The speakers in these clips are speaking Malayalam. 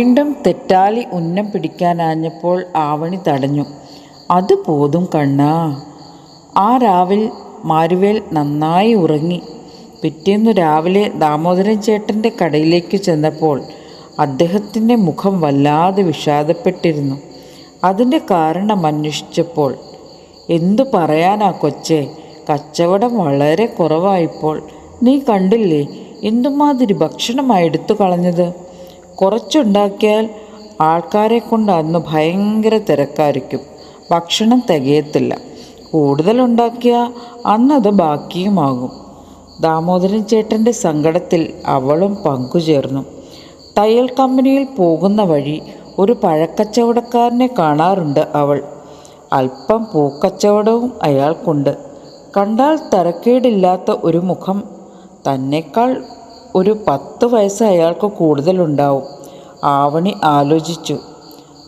വീണ്ടും തെറ്റാലി ഉന്നം പിടിക്കാനാഞ്ഞപ്പോൾ ആവണി തടഞ്ഞു. അത് പോതും കണ്ണാ. ആ രാവിൽ മാരുവേൽ നന്നായി ഉറങ്ങി. പിറ്റേന്നു രാവിലെ ദാമോദരൻ ചേട്ടന്റെ കടയിലേക്ക് ചെന്നപ്പോൾ അദ്ദേഹത്തിന്റെ മുഖം വല്ലാതെ വിഷാദപ്പെട്ടിരുന്നു. അതിന്റെ കാരണം അന്വേഷിച്ചപ്പോൾ എന്തു പറയാനാ കൊച്ചെ? കച്ചവടം വളരെ കുറവായിപ്പോൾ നീ കണ്ടില്ലേ? എന്തുമാതിരി ഭക്ഷണമായി എടുത്തു കളഞ്ഞത്? കുറച്ചുണ്ടാക്കിയാൽ ആൾക്കാരെ കൊണ്ട് അന്ന് ഭയങ്കര തിരക്കായിരിക്കും. ഭക്ഷണം തികയത്തില്ല. കൂടുതലുണ്ടാക്കിയാൽ അന്നത് ബാക്കിയുമാകും. ദാമോദരൻ ചേട്ടന്റെ സങ്കടത്തിൽ അവളും പങ്കുചേർന്നു. തയ്യൽ കമ്പനിയിൽ പോകുന്ന വഴി ഒരു പഴക്കച്ചവടക്കാരനെ കാണാറുണ്ട് അവൾ. അല്പം പൂക്കച്ചവടവും അയാൾക്കുണ്ട്. കണ്ടാൽ തരക്കേടില്ലാത്ത ഒരു മുഖം. തന്നെക്കാൾ ഒരു പത്ത് വയസ്സ് അയാൾക്ക് കൂടുതലുണ്ടാവും. ആവണി ആലോചിച്ചു.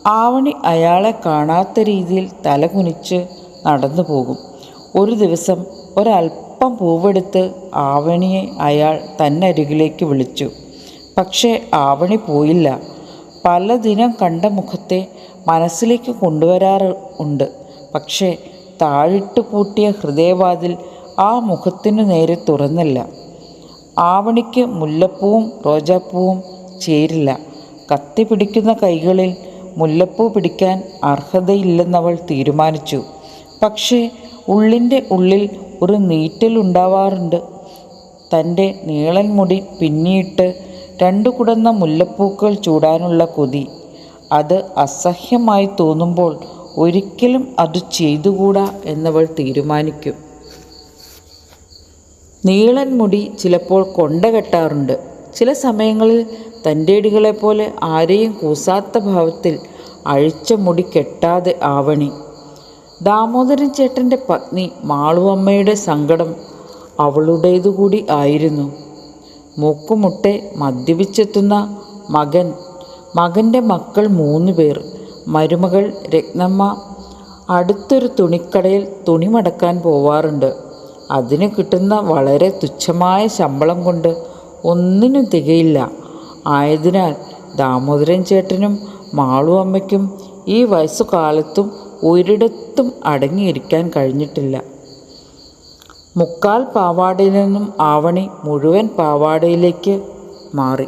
ആവണി അയാളെ കാണാത്ത രീതിയിൽ തലകുനിച്ച് നടന്നു പോകും. ഒരു ദിവസം ഒരല്പം പൂവെടുത്ത് ആവണിയെ അയാൾ തന്നരികിലേക്ക് വിളിച്ചു. പക്ഷേ ആവണി പോയില്ല. പല ദിനം കണ്ട മുഖത്തെ മനസ്സിലേക്ക് കൊണ്ടുവരാറ് ഉണ്ട്. പക്ഷേ താഴിട്ട് പൂട്ടിയ ഹൃദയവാതിൽ ആ മുഖത്തിനു നേരെ തുറന്നില്ല. ആവണിക്ക് മുല്ലപ്പൂവും റോജാപ്പൂവും ചേരില്ല. കത്തി പിടിക്കുന്ന കൈകളിൽ മുല്ലപ്പൂ പിടിക്കാൻ അർഹതയില്ലെന്നവൾ തീരുമാനിച്ചു. പക്ഷേ ഉള്ളിന്റെ ഉള്ളിൽ ഒരു നീറ്റലുണ്ടാവാറുണ്ട് തന്റെ നീളൻ മുടി പിന്നിയിട്ട് രണ്ടു കുടന്ന മുല്ലപ്പൂക്കൾ ചൂടാനുള്ള കൊതി. അത് അസഹ്യമായി തോന്നുമ്പോൾ ഒരിക്കലും അത് ചെയ്തുകൂടാ എന്നവൾ തീരുമാനിക്കും. നീളൻ മുടി ചിലപ്പോൾ കൊണ്ട കെട്ടാറുണ്ട്. ചില സമയങ്ങളിൽ തന്റെ പോലെ ആരെയും കൂസാത്ത ഭാവത്തിൽ അഴിച്ച മുടി കെട്ടാതെ ആവണി. ദാമോദരൻ ചേട്ടന്റെ പത്നി മാളുവമ്മയുടെ സങ്കടം അവളുടേതുകൂടി ആയിരുന്നു. മൂക്കുമുട്ടെ മദ്യപിച്ചെത്തുന്ന മകൻ മകന്റെ മക്കൾ മൂന്ന് പേർ മരുമകൾ രത്നമ്മ അടുത്തൊരു തുണിക്കടയിൽ തുണി മടക്കാൻ പോവാറുണ്ട്. അതിന് കിട്ടുന്ന വളരെ തുച്ഛമായ ശമ്പളം കൊണ്ട് ഒന്നിനും തികയില്ല. ആയതിനാൽ ദാമോദരൻ ചേട്ടനും മാളു അമ്മയ്ക്കും ഈ വയസ്സുകാലത്തും ഒരിടത്തും അടങ്ങിയിരിക്കാൻ കഴിഞ്ഞിട്ടില്ല. മുക്കാൽ പാവാടയിൽ നിന്നും ആവണി മുഴുവൻ പാവാടയിലേക്ക് മാറി.